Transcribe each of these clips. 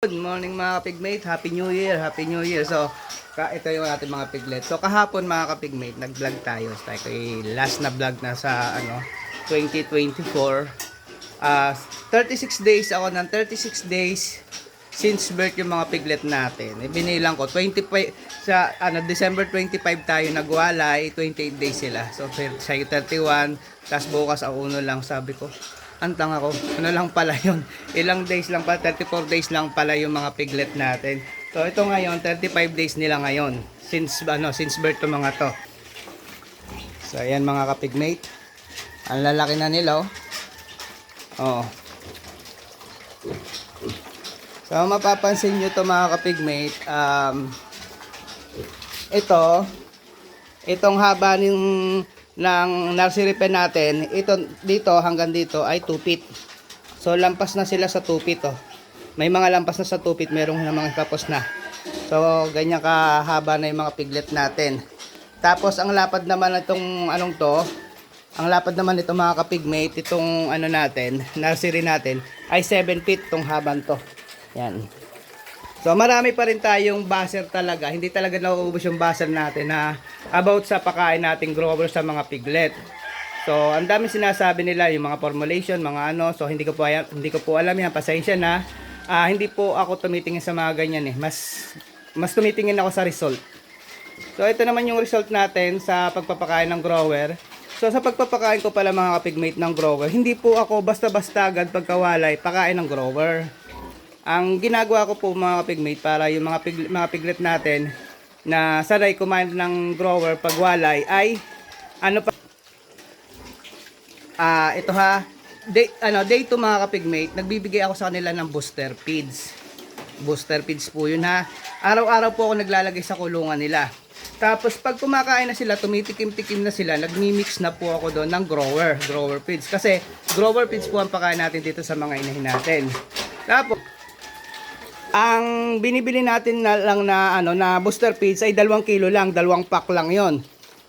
Good morning mga kapigmate, Happy New Year, Happy New Year. So, ka ito yung ating mga piglet. So, kahapon mga kapigmate, nag-vlog tayo. So, tayo kay last na vlog na sa ano 2024. Ah, 36 days ako ng 36 days since birth yung mga piglet natin. Ibinilang ko 25 sa ano December 25 tayo nagwalay, 28 days sila. So, sa 31, tapos bukas ako uno lang sabi ko antang ako. Ano lang pala yun. Ilang days lang pala, 34 days lang pala yung mga piglet natin. So ito ngayon, 35 days nila ngayon. Since, ano, since birth to mga to. So ayan mga kapigmate. Ang lalaki na nila oh. Oo. So mapapansin nyo to mga kapigmate, um, ito, itong haba ng ng nursery pen natin, ito dito hanggang dito ay 2 feet. So lampas na sila sa 2 feet oh. May mga lampas na sa 2 feet, merong na mga tapos na. So ganyan kahaba na yung mga piglet natin. Tapos ang lapad naman itong anong to, ang lapad naman nito mga kapigmate, itong ano natin, nursery natin ay 7 feet tong haban to. Yan. So marami pa rin tayong buzzer talaga. Hindi talaga nauubos yung buzzer natin na about sa pakain nating grower sa mga piglet. So ang dami sinasabi nila yung mga formulation, mga ano. So hindi ko po hindi ko po alam yan. Pasensya na. Ah, hindi po ako tumitingin sa mga ganyan eh. Mas mas tumitingin ako sa result. So ito naman yung result natin sa pagpapakain ng grower. So sa pagpapakain ko pala mga kapigmate ng grower, hindi po ako basta-basta agad pagkawalay pakain ng grower. Ang ginagawa ko po mga kapigmate para yung mga, pig, mga piglet natin na sanay kumain ng grower pag walay ay ano pa Ah, ito ha. Day, ano, day to mga kapigmate, nagbibigay ako sa kanila ng booster feeds. Booster feeds po yun ha. Araw-araw po ako naglalagay sa kulungan nila. Tapos pag kumakain na sila, tumitikim-tikim na sila, nagmi-mix na po ako doon ng grower, grower feeds. Kasi grower feeds po ang pakain natin dito sa mga inahin natin. Tapos, ang binibili natin na lang na ano na booster feeds ay 2 kilo lang, dalawang pack lang 'yon.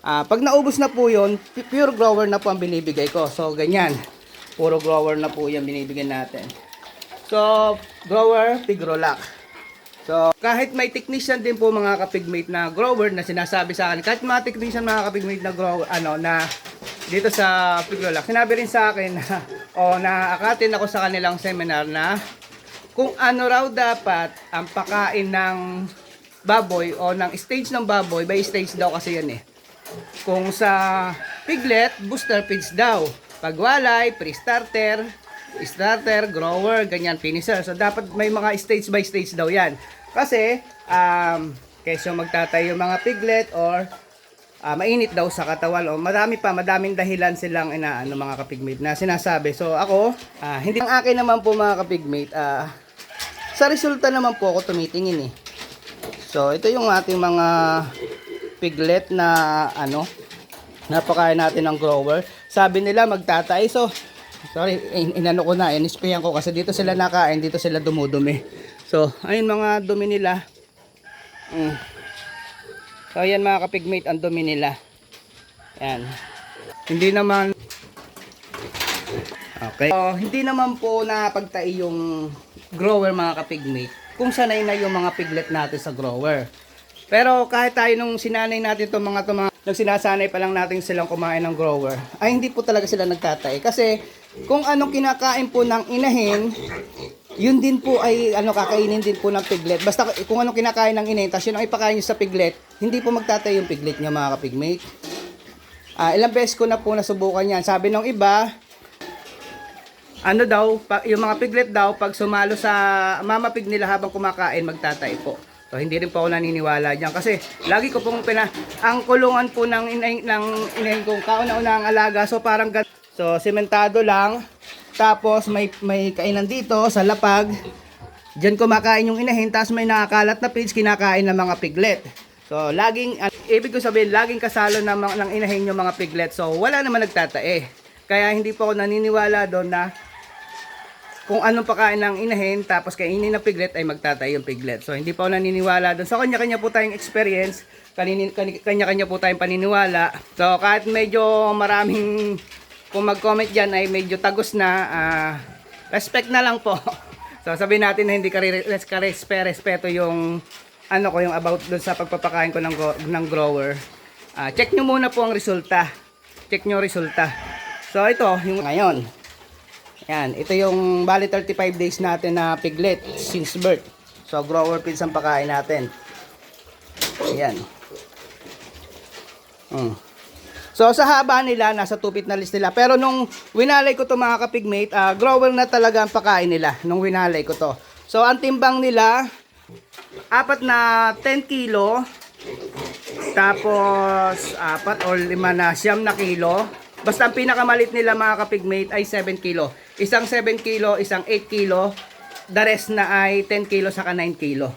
Ah, pag naubos na po 'yon, pu- pure grower na po ang binibigay ko. So ganyan. Puro grower na po 'yan binibigyan natin. So, grower, pigrolac. So, kahit may technician din po mga kapigmate na grower na sinasabi sa akin, kahit mga technician mga kapigmate na grower, ano, na dito sa pigrolac, sinabi rin sa akin na, o na akatin ako sa kanilang seminar na kung ano raw dapat ang pakain ng baboy o ng stage ng baboy, by stage daw kasi yan eh. Kung sa piglet, booster feeds daw. Pagwalay, pre-starter, starter, grower, ganyan, finisher. So dapat may mga stage by stage daw yan. Kasi, um, kesyo magtatay yung mga piglet or ah, mainit daw sa katawan o marami pa, madaming dahilan silang inaano mga kapigmate na sinasabi. So ako, ah, hindi ang akin naman po mga kapigmate, ah, sa resulta naman po ako tumitingin eh. So ito yung ating mga piglet na ano, napakain natin ng grower. Sabi nila magtatay. So, sorry, in inano ko na, inispayan ko kasi dito sila nakain, dito sila dumudumi. So, ayun mga dumi nila. Mm. So, ayan mga kapigmate, ang dumi nila. Yan. Hindi naman Okay. So, hindi naman po napagtai yung grower mga kapigmate kung sanay na yung mga piglet natin sa grower. Pero kahit tayo nung sinanay natin itong mga to mga pa lang natin silang kumain ng grower, ay hindi po talaga sila nagtatay. Kasi kung anong kinakain po ng inahin, yun din po ay ano kakainin din po ng piglet. Basta kung anong kinakain ng inahin, tapos yun ang ipakain nyo sa piglet, hindi po magtatay yung piglet niya mga kapigmate. Ah, ilang beses ko na po nasubukan yan. Sabi ng iba, ano daw, yung mga piglet daw, pag sumalo sa mama pig nila habang kumakain, magtatay po. So, hindi rin po ako naniniwala dyan. Kasi, lagi ko pong pina, ang kulungan po ng inay, ng inahin kong kauna-una ang alaga. So, parang So, sementado lang. Tapos, may, may kainan dito sa lapag. Diyan kumakain yung inahin, tapos may nakakalat na pigs, kinakain ng mga piglet. So, laging, uh, ibig ko sabihin, laging kasalo ng, ng inahin yung mga piglet. So, wala naman nagtatae. Kaya hindi po ako naniniwala doon na kung anong pakain ng inahin tapos kainin ng piglet ay magtatay yung piglet. So hindi pa ako naniniwala doon. So kanya-kanya po tayong experience, kanya-kanya po tayong paniniwala. So kahit medyo maraming kung mag-comment diyan ay medyo tagos na ah, respect na lang po. So sabihin natin na hindi ka res- ka respe- respeto yung ano ko yung about doon sa pagpapakain ko ng, ng grower. Ah, check nyo muna po ang resulta. Check nyo resulta. So ito, yung ngayon. Yan, ito yung bali 35 days natin na piglet since birth. So grower feeds ang pakain natin. Ayan. Mm. So sa haba nila, nasa 2 feet na list nila. Pero nung winalay ko to mga kapigmate, ah, grower na talaga ang pakain nila nung winalay ko to. So ang timbang nila, apat na 10 kilo. Tapos apat or lima na siyam na kilo. Basta ang pinakamalit nila mga kapigmate ay 7 kilo. Isang 7 kilo, isang 8 kilo. The rest na ay 10 kilo saka 9 kilo.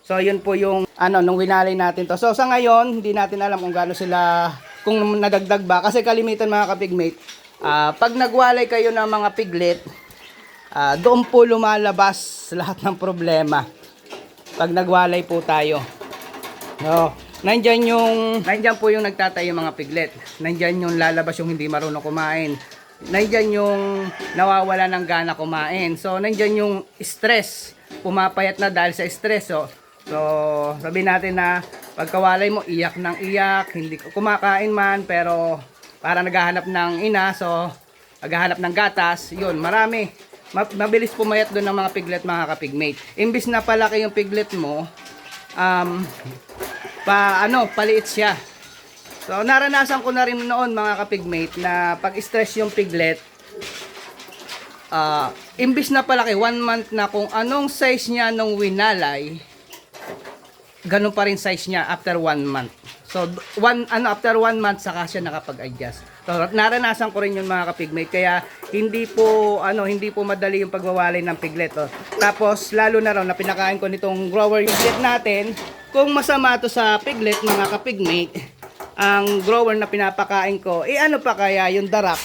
So yun po yung ano nung winalay natin to. So sa ngayon, hindi natin alam kung gaano sila kung nadagdag ba kasi kalimitan mga kapigmate, ah, pag nagwalay kayo ng mga piglet, ah, doon po lumalabas lahat ng problema. Pag nagwalay po tayo. No, nandyan yung nandyan po yung nagtatayo mga piglet. Nandyan yung lalabas yung hindi marunong kumain. Nandyan yung nawawala ng gana kumain. So nandyan yung stress. Pumapayat na dahil sa stress. So, so sabi natin na pagkawalay mo iyak ng iyak, hindi kumakain man pero para naghahanap ng ina. So naghahanap ng gatas, yun, marami. Ma- Mabilis pumayat doon ng mga piglet mga kapigmate. Imbis na palaki yung piglet mo, um, pa ano, paliit siya. So naranasan ko na rin noon mga kapigmate na pag stress yung piglet, ah imbis na palaki, one month na kung anong size niya nung winalay, ganun pa rin size niya after one month. So, one, ano, after one month, saka siya nakapag-adjust. So, naranasan ko rin yung mga kapigmate. Kaya, hindi po, ano, hindi po madali yung pagwawalay ng piglet. Oh. Tapos, lalo na raw, na pinakain ko nitong grower yung piglet natin. Kung masama to sa piglet, mga kapigmate, ang grower na pinapakain ko, eh ano pa kaya yung darak?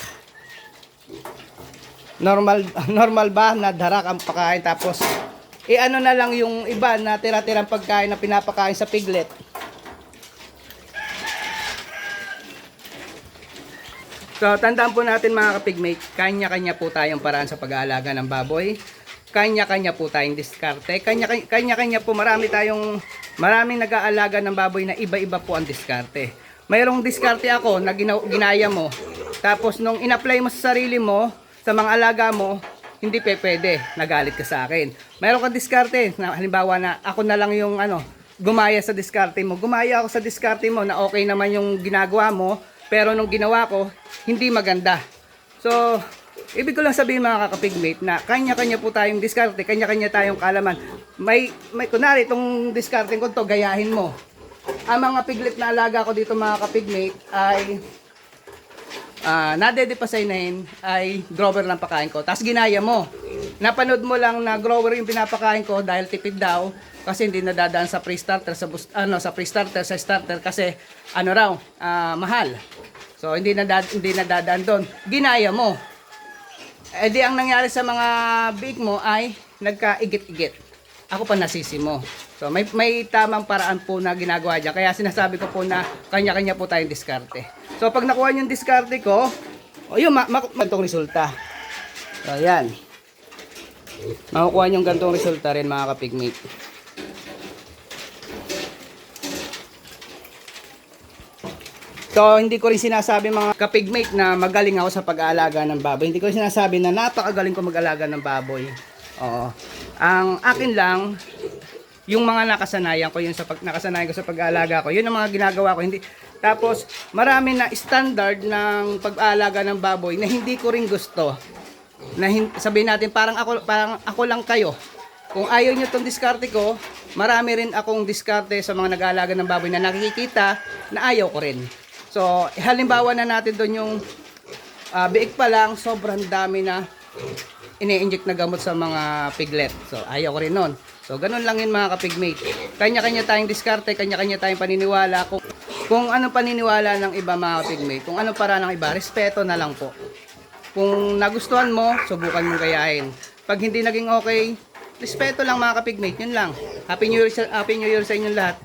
Normal, normal ba na darak ang pagkain tapos eh ano na lang yung iba na tira-tirang pagkain na pinapakain sa piglet. So, tandaan po natin mga kapigmate, kanya-kanya po tayong paraan sa pag-aalaga ng baboy. Kanya-kanya po tayong diskarte. Kanya- Kanya-kanya po marami tayong maraming nag-aalaga ng baboy na iba-iba po ang diskarte. Mayroong diskarte ako na gina- ginaya mo. Tapos nung in-apply mo sa sarili mo, sa mga alaga mo, hindi pe pwede. Nagalit ka sa akin. Mayroon kang diskarte. Na, halimbawa na ako na lang yung ano, gumaya sa diskarte mo. Gumaya ako sa diskarte mo na okay naman yung ginagawa mo. Pero nung ginawa ko, hindi maganda. So, ibig ko lang sabihin mga kakapigmate na kanya-kanya po tayong diskarte, kanya-kanya tayong kalaman. May, may kunwari, itong diskarte ko to gayahin mo. Ang mga piglet na alaga ko dito mga kapigmate ay ah nadede pa sa inahin ay grower ng pakain ko. Tapos ginaya mo. Napanood mo lang na grower yung pinapakain ko dahil tipid daw kasi hindi nadadaan sa pre-starter sa boost- ano sa pre-starter sa starter kasi ano raw ah, mahal. So hindi na hindi nadadaan doon. Ginaya mo. Eh di ang nangyari sa mga big mo ay nagkaigit-igit. Ako pa nasisi mo. So may may tamang paraan po na ginagawa diyan. Kaya sinasabi ko po na kanya-kanya po tayong diskarte. So pag nakuha niyo yung diskarte ko, o yun, ma- ma- resulta. So yan. Makukuha niyo yung gantong resulta rin mga kapigmate. So, hindi ko rin sinasabi mga kapigmate na magaling ako sa pag-aalaga ng baboy. Hindi ko rin sinasabi na napakagaling ko mag-alaga ng baboy. Oo. Ang akin lang, yung mga nakasanayan ko, yung sa pag, nakasanayan ko sa pag-aalaga ko, yun ang mga ginagawa ko. Hindi, tapos, marami na standard ng pag-aalaga ng baboy na hindi ko rin gusto. Na hin- sabihin natin, parang ako, parang ako lang kayo. Kung ayaw nyo tong diskarte ko, marami rin akong diskarte sa mga nag-aalaga ng baboy na nakikita na ayaw ko rin. So, halimbawa na natin doon yung ah, biik pa lang, sobrang dami na ini-inject na gamot sa mga piglet. So, ayaw ko rin nun. So, ganun lang yun mga kapigmate. Kanya-kanya tayong diskarte, kanya-kanya tayong paniniwala. Kung, kung anong paniniwala ng iba mga kapigmate, kung anong para ng iba, respeto na lang po. Kung nagustuhan mo, subukan mong gayahin. Pag hindi naging okay, respeto lang mga kapigmate, yun lang. Happy New Year, Happy New Year sa inyong lahat.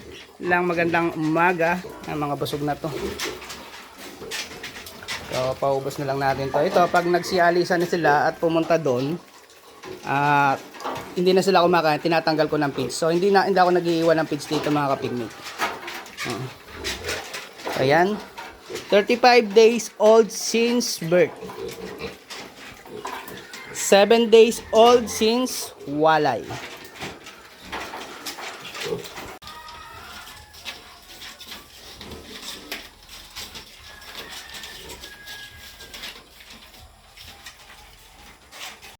Lang magandang umaga ng mga busog na to. So, paubos na lang natin to. Ito, pag nagsialisan na sila at pumunta doon, at hindi na sila kumakain, tinatanggal ko ng feeds. So, hindi na hindi ako nag-iiwan ng feeds dito mga kapigmate. Uh. Ayan. 35 days old since birth. 7 days old since walay.